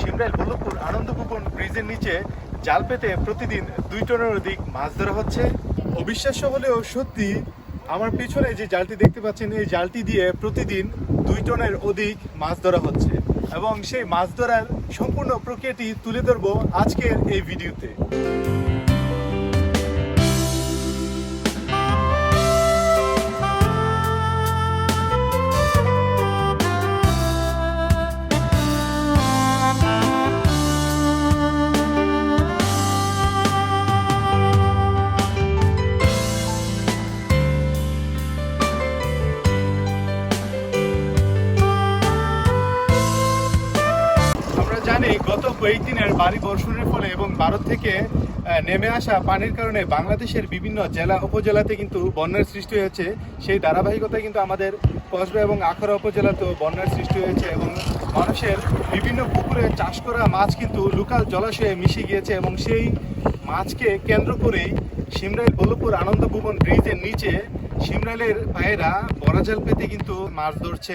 সিমরাইল বল্লভপুর আনন্দভুবন ব্রিজের নিচে জাল পেতে প্রতিদিন দুই টনের অধিক মাছ ধরা হচ্ছে? অবিশ্বাস্য হলেও সত্যি, আমার পিছনে যে জালটি দেখতে পাচ্ছেন, এই জালটি দিয়ে প্রতিদিন দুই টনের অধিক মাছ ধরা হচ্ছে। এবং সেই মাছ ধরার সম্পূর্ণ প্রক্রিয়াটি তুলে ধরবো আজকের এই ভিডিওতে। গত কয়েকদিনের ভারী বর্ষণের ফলে এবং ভারত থেকে নেমে আসা পানির কারণে বাংলাদেশের বিভিন্ন জেলা, উপজেলাতে কিন্তু বন্যার সৃষ্টি হয়েছে। সেই ধারাবাহিকতায় কিন্তু আমাদের কসবা এবং আখড়া উপজেলাতেও বন্যার সৃষ্টি হয়েছে এবং মানুষের বিভিন্ন পুকুরে চাষ করা মাছ কিন্তু লোকাল জলাশয়ে মিশে গিয়েছে এবং সেই মাছকে কেন্দ্র করেই সিমরাইল, বল্লভপুর আনন্দ ভুবন ব্রিজের নিচে সিমরাইলের ভাইয়েরা বড়াজাল পেতে কিন্তু মাছ ধরছে।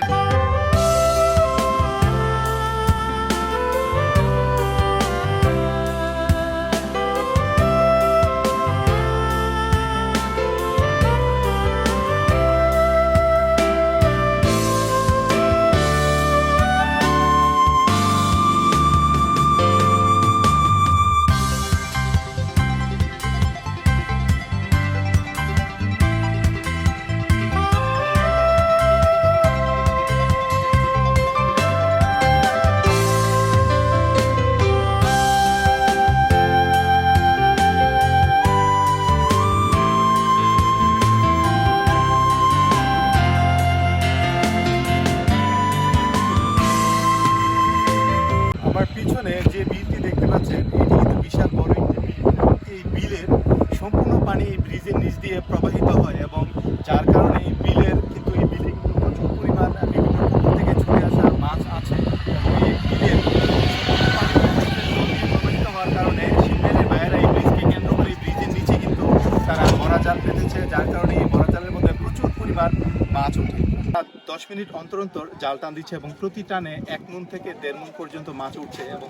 দশ মিনিট অন্তর অন্তর জাল টান দিচ্ছে এবং প্রতি টানে এক মন থেকে দেড় মন পর্যন্ত মাছ উঠছে এবং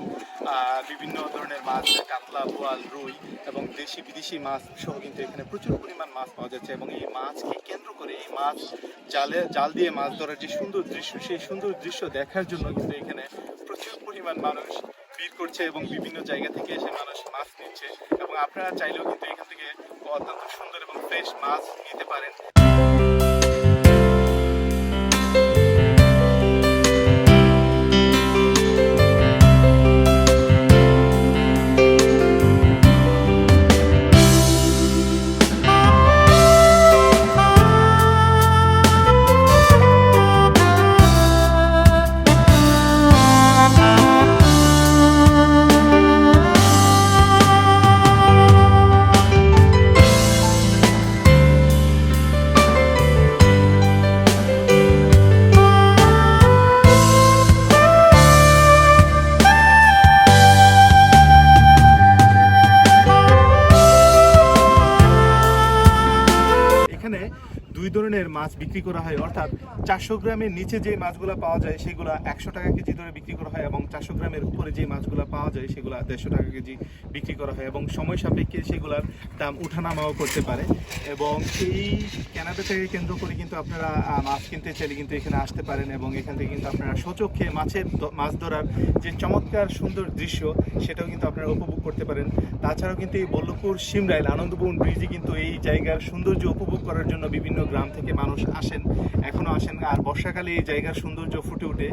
বিভিন্ন ধরনের মাছ, কাতলা, বোয়াল, রুই এবং দেশি বিদেশি মাছ সহ কিন্তু এখানে প্রচুর পরিমাণ মাছ পাওয়া যাচ্ছে এবং এই মাছকে কেন্দ্র করে এই মাছ জালে, জাল দিয়ে মাছ ধরার যে সুন্দর দৃশ্য, সেই সুন্দর দৃশ্য দেখার জন্য কিন্তু এখানে প্রচুর পরিমাণ মানুষ ভিড় করছে এবং বিভিন্ন জায়গা থেকে এসে মানুষ মাছ নিচ্ছে এবং আপনারা চাইলেও কিন্তু এখান থেকে অত্যন্ত সুন্দর এবং ফ্রেশ মাছ নিতে পারেন। ধরনের মাছ বিক্রি করা হয়। অর্থাৎ চারশো গ্রামের নিচে যে মাছগুলো পাওয়া যায়, সেগুলো একশো টাকা কেজি ধরে বিক্রি করা হয় এবং চারশো গ্রামের উপরে যে মাছগুলো পাওয়া যায়, সেগুলো দেড়শো টাকা কেজি বিক্রি করা হয় এবং সময় সাপেক্ষে সেগুলোর দাম উঠানামাও করতে পারে। এবং এই কেনাবেচা থেকে কেন্দ্র করে কিন্তু আপনারা মাছ কিনতে চাইলে কিন্তু এখানে আসতে পারেন এবং এখান থেকে কিন্তু আপনারা সচক্ষে মাছের মাছ ধরার যে চমৎকার সুন্দর দৃশ্য, সেটাও কিন্তু আপনারা উপভোগ করতে পারেন। তাছাড়াও কিন্তু এই বল্লভপুর, সিমরাইল, আনন্দবন ব্রিজে কিন্তু এই জায়গার সৌন্দর্য উপভোগ করার জন্য বিভিন্ন গ্রাম থেকে মানুষ আসেন এখনও আসেন। আর বর্ষাকালে এই জায়গার সৌন্দর্য ফুটে ওঠে।